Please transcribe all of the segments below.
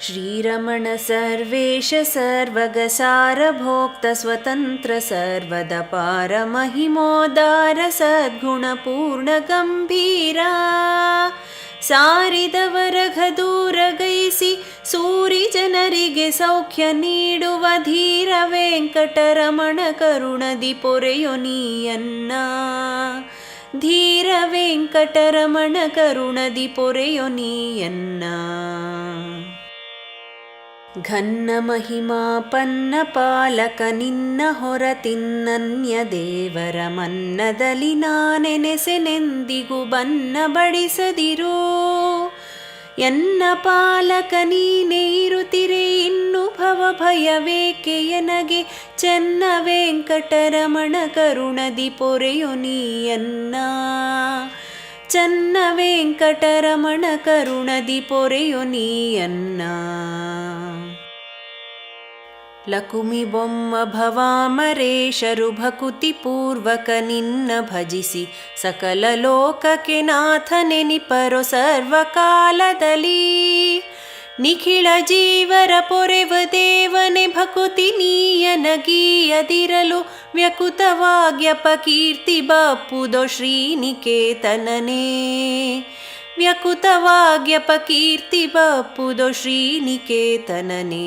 श्रीरमण सर्वेश सर्वगसारभोक्त स्वतन्त्र सर्वदपार महिमोदार सद्गुणपूर्णगम्भीरा ಸಾರಿದವರಘದೂರಗೈಸಿ ಸೂರಿ ಜನರಿಗೆ ಸೌಖ್ಯ ನೀಡುವ ಧೀರ ವೆಂಕಟರಮಣ ಕರುಣದಿ ಪೊರೆಯೊ ನೀಯನ್ನ ಧೀರ ವೆಂಕಟರಮಣ ಕರುಣದಿ ಪೊರೆಯೊ ನೀಯನ್ನ ಘನ್ನ ಮಹಿಮಾಪನ್ನ ಪಾಲಕ ನಿನ್ನ ಹೊರತಿನ್ನನ್ಯ ದೇವರ ಮನ್ನದಲ್ಲಿ ನಾನೆನೆಸೆನೆಂದಿಗೂ ಬನ್ನ ಬಡಿಸದಿರೋ ಎನ್ನ ಪಾಲಕ ನೀನೇ ಇರುತ್ತಿರೆ ಇನ್ನು ಭವ ಭಯವೇಕೆ ಎನಗೆ ಚೆನ್ನ ವೆಂಕಟರಮಣ ಕರುಣದಿ ಪೊರೆಯೊ ನೀಯನ್ನ. ಚನ್ನ ವೆಂಕಟರಮಣ ಕರುಣದಿ ಪೊರೆಯು ನೀಯನ್ನ. ಲಕುಮಿ ಬೊಮ್ಮ ಭವಾಮರೇಶರು ಭಕುತಿ ಪೂರ್ವಕ ನಿನ್ನ ಭಜಿಸಿ ಸಕಲ ಲೋಕಕ್ಕೆ ನಾಥನೆನಿಪರೋ ಸರ್ವಕಾಲದಲ್ಲಿ ನಿಖಿಳ ಜೀವರ ಪೊರೆವ ದೇವನೆ ಭಕುತಿ ನೀಯನಗೀಯದಿರಲು ವ್ಯಕುತವಾಗ್ಯಪ ಕೀರ್ತಿ ಬಪ್ಪುದೋ ಶ್ರೀನಿಕೇತನನೇ ವ್ಯಕುತವಾಗ್ಯಪ ಕೀರ್ತಿ ಬಪ್ಪುದೋ ಶ್ರೀನಿಕೇತನನೇ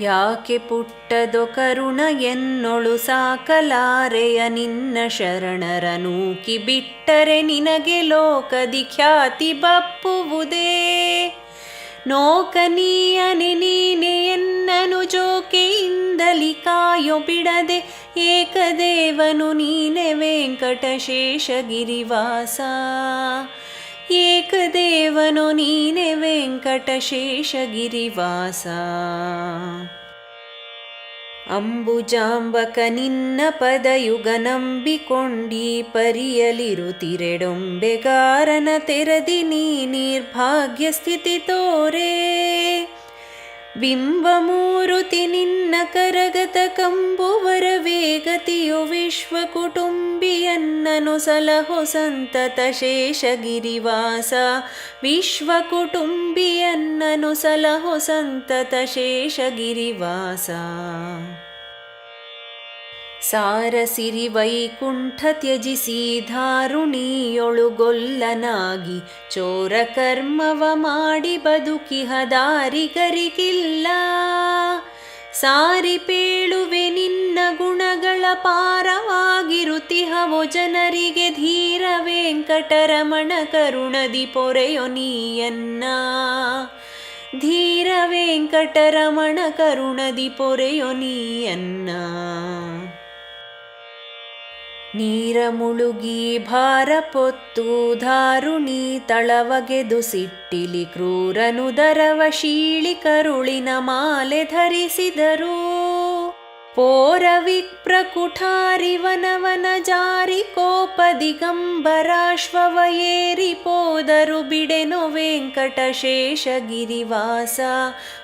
ಯಾಕೆ ಪುಟ್ಟದೊ ಕರುಣ ಎನ್ನೊಳು ಸಾಕಲಾರೆಯ ನಿನ್ನ ಶರಣರ ನೂಕಿ ಬಿಟ್ಟರೆ ನಿನಗೆ ಲೋಕದಿ ಖ್ಯಾತಿ ಬಪ್ಪುವುದೇ? ನೋಕನೀಯನೆ ನೀನೆ ಎನ್ನನು ಜೋಕೆಯಿಂದಲಿ ಕಾಯೋ ಬಿಡದೆ ಏಕದೇವನು ನೀನೆ ವೆಂಕಟಶೇಷಗಿರಿವಾಸ. ಏಕದೇವನು ನೀನೆ ವೆಂಕಟಶೇಷಗಿರಿವಾಸ. ಅಂಬುಜಾಂಬಕ ನಿನ್ನ ಪದಯುಗ ನಂಬಿಕೊಂಡಿ ಪರಿಯಲಿರುತಿರೆಡೊಂಬೆಗಾರನ ತೆರದಿ ನೀ ನಿರ್ಭಾಗ್ಯ ಸ್ಥಿತಿ ತೋರೆ. ಬಿಂಬಮೂರುತಿ ನಿನ್ನ ಕರಗತ ಕಂಬುವರ ವೇಗತಿಯು ವಿಶ್ವ ಕುಟುಂಬಿಯನ್ನನು ಸಲಹೋ ಸಂತತ ಶೇಷಗಿರಿವಾಸ ವಿಶ್ವ ಕುಟುಂಬಿಯನ್ನನು ಸಲಹೋ ಸಂತತ ಶೇಷಗಿರಿವಾಸ ಸಾರಸಿರಿ ವೈಕುಂಠ ತ್ಯಜಿಸಿ ಧಾರುಣಿಯೊಳುಗೊಲ್ಲನಾಗಿ ಚೋರ ಕರ್ಮವ ಮಾಡಿ ಬದುಕಿಹ ಸಾರಿ ಪೇಳುವೆ ನಿನ್ನ ಗುಣಗಳ ಪಾರವಾಗಿರುತಿಹವೋ ಜನರಿಗೆ ಧೀರ ವೆಂಕಟರಮಣ ಕರುಣದಿ ಪೊರೆಯೊ ನೀಯನ್ನ. ಧೀರ ವೆಂಕಟರಮಣ ಕರುಣದಿ ಪೊರೆಯೊ ನೀಯನ್ನ ನೀರ ಮುಳುಗಿ ಭಾರ ಪೊತ್ತು ಧಾರುಣಿ ತಳವಗೆದು ಸಿಟ್ಟಿಲಿ ಕ್ರೂರನು ದರವ ಶೀಳಿ ಕರುಳಿನ ಮಾಲೆ ಧರಿಸಿದರು. ಪೋರವಿಕ್ಪ್ರಕುಠಾರಿವನವನ ಜಾರಿ ಕೋಪ ದಿಗಂಬರಾಶ್ವವಯೇರಿ ಪೋದರು ಬಿಡೆನು ವೆಂಕಟಶೇಷಗಿರಿವಾಸ.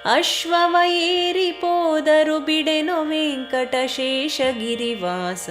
ಅಶ್ವವ ಅಶ್ವವಯೇರಿ ಪೋದರು ಬಿಡೆನು ವೆಂಕಟಶೇಷಗಿರಿವಾಸ.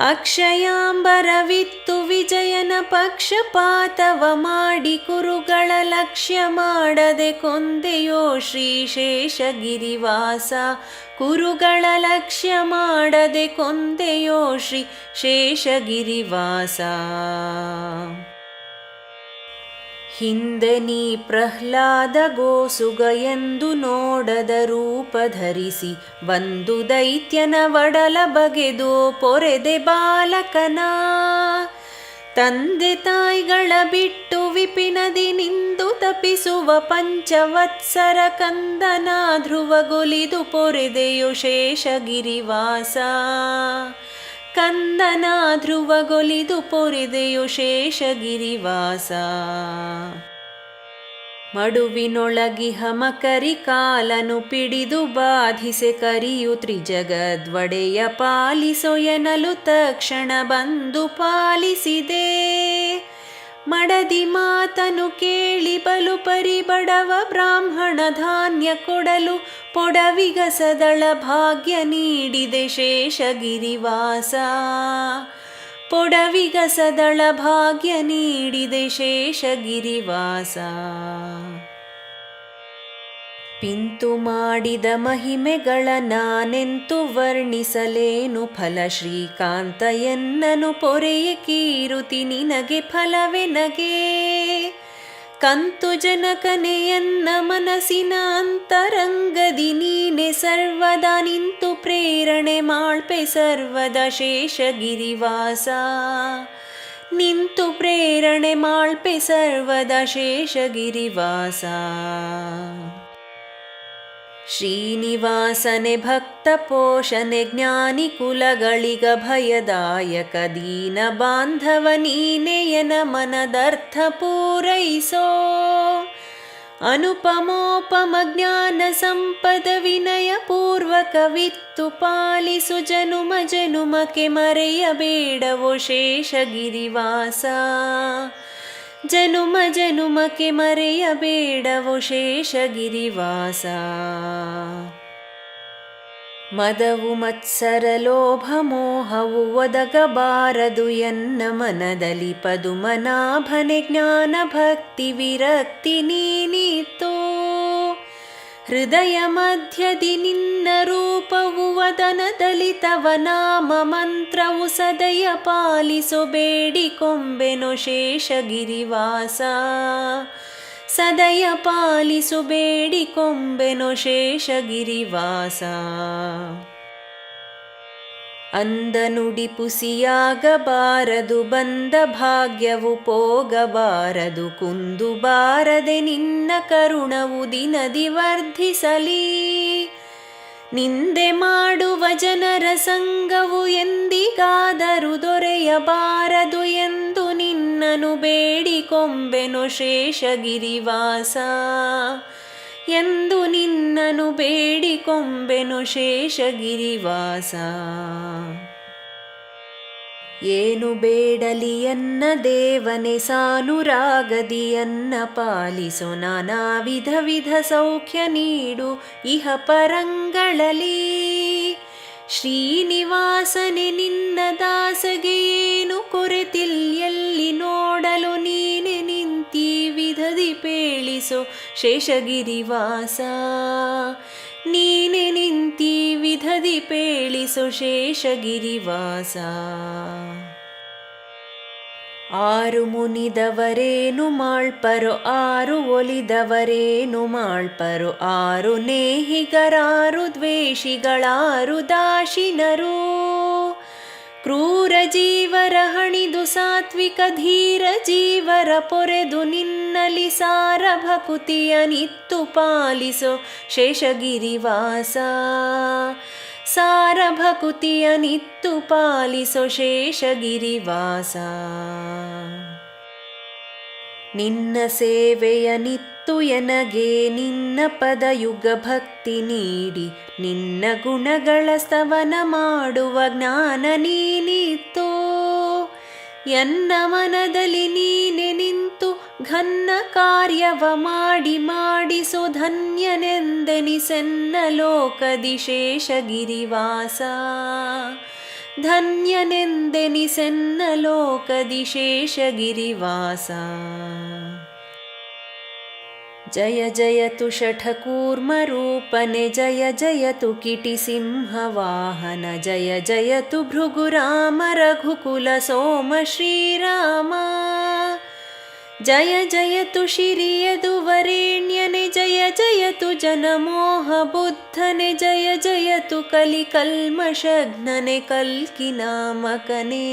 ಅಕ್ಷಯಾಂಬರವಿತ್ತು ವಿಜಯನ ಪಕ್ಷಪಾತವ ಮಾಡಿ ಕುರುಗಳ ಲಕ್ಷ್ಯ ಮಾಡದೆ ಕೊಂದೆಯೋ ಶ್ರೀಶೇಷಗಿರಿವಾಸ. ಕುರುಗಳ ಲಕ್ಷ್ಯ ಮಾಡದೆ ಕೊಂದೆಯೋ ಶ್ರೀ ಶೇಷಗಿರಿವಾಸ ಹಿಂದೆ ನೀ ಪ್ರಹ್ಲಾದ ಗೋಸುಗ ಎಂದು ನೋಡದ ರೂಪ ಧರಿಸಿ, ಬಂದು ದೈತ್ಯನ ಒಡಲ ಬಗೆದು ಪೊರೆದೆ ಬಾಲಕನ. ತಂದೆ ತಾಯಿಗಳ ಬಿಟ್ಟು ವಿಪಿನದಿ ನಿಂದು ತಪಿಸುವ ಪಂಚವತ್ಸರ ಕಂದನ ಧ್ರುವಗೊಲಿದು ಪೊರೆದೆಯು ಶೇಷಗಿರಿವಾಸ. ಕಂದನ ಧ್ರುವಗೊಲಿದು ಪೊರೆದೆಯು ಶೇಷಗಿರಿವಾಸ. ಮಡುವಿನೊಳಗಿಹ ಮಕರಿ ಕಾಲನು ಪಿಡಿದು ಬಾಧಿಸೆ ಕರಿಯು ತ್ರಿಜಗದ್ವಡೆಯ ಪಾಲಿಸೊಯನಲು ತಕ್ಷಣ ಬಂದು ಪಾಲಿಸಿದೆ. ಮಡದಿ ಮಾತನು ಕೇಳಿ ಬಲು ಪರಿಬಡವ ಬ್ರಾಹ್ಮಣ ಧಾನ್ಯ ಕೊಡಲು ಪೊಡವಿಗಸದಳ ಭಾಗ್ಯ ನೀಡಿದೆ ಶೇಷಗಿರಿವಾಸ. ಪೊಡವಿಗಸದಳ ಭಾಗ್ಯ ನೀಡಿದೆ ಶೇಷಗಿರಿವಾಸ. ಪಿಂತು ಮಾಡಿದ ಮಹಿಮೆಗಳ ನಾನೆಂತು ವರ್ಣಿಸಲೇನು ಫಲ ಶ್ರೀಕಾಂತ ಎನ್ನನು ಪೊರೆಯ ಕೀರುತಿ ನಿನಗೆ ಫಲವೆನಗೆ ಕಂತು ಜನಕನೆಯನ್ನ ಮನಸ್ಸಿನ ಅಂತರಂಗದಿ ನೀನೆ ಸರ್ವದ ನಿಂತು ಪ್ರೇರಣೆ ಮಾಳ್ಪೆ ಸರ್ವದ ಶೇಷಗಿರಿವಾಸ. ನಿಂತು ಪ್ರೇರಣೆ ಮಾಳ್ಪೆ ಸರ್ವದ ಶೇಷಗಿರಿವಾಸ. ಶ್ರೀನಿವಾಸನೆ ಭಕ್ತ ಪೋಷಣೆ ಜ್ಞಾನಿ ಕುಲಗಳಿಗ ಭಯದಾಯಕ ದೀನ ಬಾಂಧವ ನೀನೆಯನ ಮನದರ್ಥ ಪೂರೈಸೋ ಅನುಪಮೋಪಮ ಜ್ಞಾನ ಸಂಪದ ವಿನಯ ಪೂರ್ವಕವಿತ್ತು ಪಾಲಿಸು ಜನುಮ ಜನುಮಕ್ಕೆ ಮರೆಯಬೇಡವೋ ಶೇಷಗಿರಿವಾಸ ಜನುಮ ಜನುಮಕ್ಕೆ ಮರೆಯಬೇಡವೋ ಶೇಷಗಿರಿವಾಸ ಮದವು ಮತ್ಸರ ಲೋಭ ಮೋಹವು ಒದಗಬಾರದು ಎನ್ನ ಮನದಲ್ಲಿ ಪದುಮನಾಭನೆ ಜ್ಞಾನ ಭಕ್ತಿ ವಿರಕ್ತಿ ನೀನಿತೋ ಹೃದಯ ಮಧ್ಯದಿ ನಿನ್ನ ರೂಪವು ವದನದಲ್ಲಿ ತವ ನಾಮ ಮಂತ್ರವು ಸದಯ ಪಾಲಿಸು ಬೇಡಿಕೊಂಬೆನು ಶೇಷಗಿರಿವಾಸ. ಸದಯ ಪಾಲಿಸು ಬೇಡಿಕೊಂಬೆನು ಶೇಷಗಿರಿವಾಸ. ಅಂದ ನುಡಿ ಪುಸಿಯಾಗಬಾರದು ಬಂದ ಭಾಗ್ಯವು ಪೋಗಬಾರದು ಕುಂದು ಬಾರದೆ ನಿನ್ನ ಕರುಣವು ದಿನದಿ ವರ್ಧಿಸಲಿ. ನಿಂದೆ ಮಾಡುವ ಜನರ ಸಂಗವು ಎಂದಿಗಾದರೂ ದೊರೆಯಬಾರದು ಎಂದು ನಿನ್ನನು ಬೇಡಿಕೊಂಬೆನು ಶೇಷಗಿರಿವಾಸ. ಎಂದು ನಿನ್ನನು ಬೇಡಿಕೊಂಬೆನು ಶೇಷಗಿರಿವಾಸ. ಏನು ಬೇಡಲಿಯನ್ನ ದೇವನೆ ಸಾನುರಾಗದಿಯನ್ನ ಪಾಲಿಸು, ನಾನಾ ವಿಧ ವಿಧ ಸೌಖ್ಯ ನೀಡು, ಇಹ ಪರಂಗಳಲಿ. ಶ್ರೀನಿವಾಸನೆ, ನಿನ್ನ ದಾಸಗೆ ಏನು ಕೊರೆತಿಲ್ಯೆಲ್ಲಿ ನೋಡಲು ನೀನೆ ನಿಂತಿ, ವಿಧದಿ ಪೇಳಿಸೋ ಶೇಷಗಿರಿವಾಸ, ನೀನೆ ನಿಂತಿ ವಿಧದಿ ಪೇಳಿಸು ಶೇಷಗಿರಿವಾಸ. ಆರು ಮುನಿದವರೇನು ಮಾಳ್ಪರು, ಆರು ಒಲಿದವರೇನು ಮಾಳ್ಪರು, ಆರು ನೇಹಿಗರಾರು, ದ್ವೇಷಿಗಳಾರು, ದಾಶಿನರು. ಕ್ರೂರ ಜೀವರ ಹಣಿದು ಸಾತ್ವಿಕ ಧೀರ ಜೀವರ ಪೊರೆದು ನಿನ್ನಲಿ ಸಾರ ಭಕುತಿಯ ನಿತ್ತು ಪಾಲಿಸೋ ಶೇಷಗಿರಿವಾಸ. ಸಾರ ಭಕುತಿಯ ನಿತ್ತು ಪಾಲಿಸೋ ಶೇಷಗಿರಿವಾಸ. ನಿನ್ನ ಸೇವೆಯ ನಿತ್ತು ಎನಗೆ ನಿನ್ನ ಪದಯುಗ ಭಕ್ತಿ ನೀಡಿ, ನಿನ್ನ ಗುಣಗಳ ಸ್ತವನ ಮಾಡುವ ಜ್ಞಾನ ನೀನಿತ್ತೋ? ಎನ್ನ ಮನದಲ್ಲಿ ನೀನೆ ನಿಂತು ಘನ್ನ ಕಾರ್ಯವ ಮಾಡಿ ಮಾಡಿಸೋ ಧನ್ಯನೆಂದೆನಿಸೆನ್ನ ಲೋಕದಿಶೇಷ ಗಿರಿವಾಸ ಧನ್ಯನೆಂದೆನಿಸೆನ್ನ ಲೋಕದಿಶೇಷ ಶೇಷಗಿರಿವಾಸ. जय जयतु षठ कूर्मरूपने जय जयतु किटिसिंहवाहन जय जयतु भृगुराम रघुकुलसोम श्रीरामा। जय जयतु श्रीयदु वरेण्यनि जय जयतु जनमोहबुद्धनि जय जयतु कलिकल्मषघ्ननि कल्कि नामकने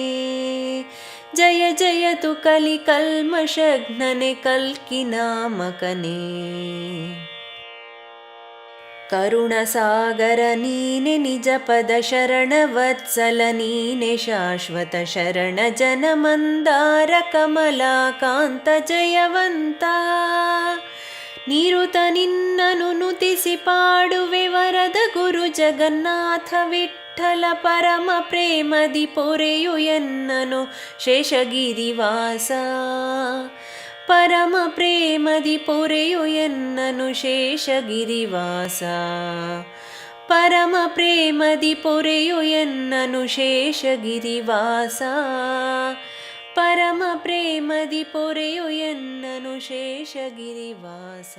जय जयतु कलिकल्मषघ्ननि कल्कि नामकने करुणसगरीने निजपद शरण वत्सलनीने शाश्वतशरणजनमन्दार कमलाकान्त जयवता निरुतनिन्ननुतिसिपाडुवे वरद गुरुजगन्नाथ विठ्ठल परमप्रेमधिपोरयुयन्न शेषगिरिवासा। ಪರಮ ಪ್ರೇಮದಿ ಪೊರೆಯು ಎನ್ನನು ಶೇಷಗಿರಿವಾಸ. ಪರಮ ಪ್ರೇಮದಿ ಪೊರೆಯು ಎನ್ನನು ಶೇಷಗಿರಿವಾಸ. ಪರಮ ಪ್ರೇಮದಿ ಪೊರೆಯು ಎನ್ನನು ಶೇಷಗಿರಿವಾಸ.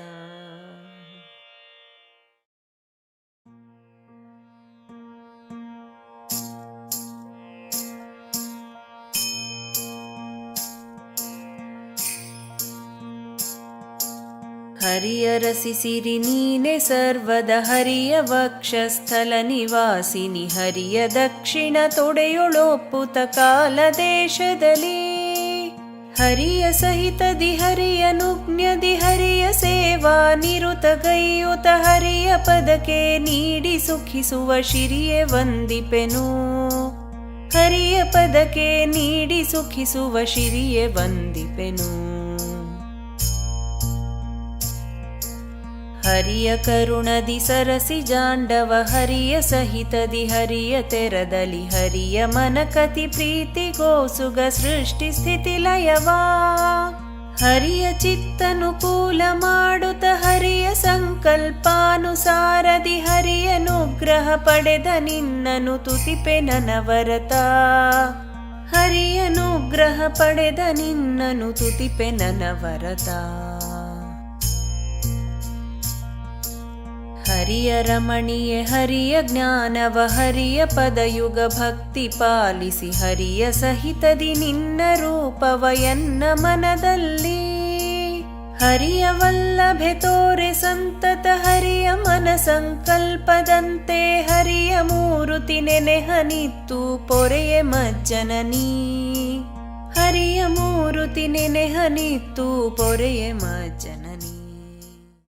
ಹರಿಯ ರಸಿಸಿರಿ ನೀನೆ ಸರ್ವದ ಹರಿಯ ವಕ್ಷಸ್ಥಲ ನಿವಾಸಿನಿ ಹರಿಯ ದಕ್ಷಿಣ ತೊಡೆಯೊಳೊಪ್ಪುತ ಕಾಲ ದೇಶದಲ್ಲಿ. ಹರಿಯ ಸಹಿತದಿ ಹರಿಯ ನುಜ್ಞದಿ ಹರಿಯ ಸೇವಾ ನಿರುತ ಗೈಯುತ ಹರಿಯ ಪದಕ್ಕೆ ನೀಡಿ ಸುಖಿಸುವ ಶಿರಿಯೇ ವಂದಿಪೆನು. ಹರಿಯ ಪದಕ್ಕೆ ನೀಡಿ ಸುಖಿಸುವ ಶಿರಿಯೇ ವಂದಿಪೆನು. ಹರಿಯ ಕರುಣದಿ ಸರಸಿ ಜಾಂಡವ, ಹರಿಯ ಸಹಿತದಿ ಹರಿಯ ತೆರದಲಿ ಹರಿಯ ಮನಕತಿ ಪ್ರೀತಿ ಗೋಸುಗ ಸೃಷ್ಟಿ ಸ್ಥಿತಿ ಲಯವಾ. ಹರಿಯ ಚಿತ್ತನುಕೂಲ ಮಾಡುತ್ತ ಹರಿಯ ಸಂಕಲ್ಪಾನುಸಾರದಿ ಹರಿಯ ನುಗ್ರಹ ಪಡೆದ ನಿನ್ನನು ತುತಿಪೆ ನನವರತ ಹರಿಯ ನುಗ್ರಹ ಪಡೆದ ನಿನ್ನನು ತುತಿಪೆ ನನವರತ ಹರಿಯ ರಮಣಿಯೇ, ಹರಿಯ ಜ್ಞಾನವ, ಹರಿಯ ಪದಯುಗ ಭಕ್ತಿ ಪಾಲಿಸಿ, ಹರಿಯ ಸಹಿತದಿ ನಿನ್ನ ರೂಪವಯನ್ನ ಮನದಲ್ಲಿ. ಹರಿಯ ವಲ್ಲಭೆ ತೋರೆ ಸಂತತ, ಹರಿಯ ಮನ ಸಂಕಲ್ಪದಂತೆ, ಹರಿಯ ಮೂರುತಿ ನೆನೆಹನಿತ್ತು ಪೊರೆಯ ಮಜ್ಜನನೀ ಹರಿಯ ಮೂರುತಿ ನೆನೆಹನಿತ್ತು ಪೊರೆಯ ಮಜ್ಜನನಿ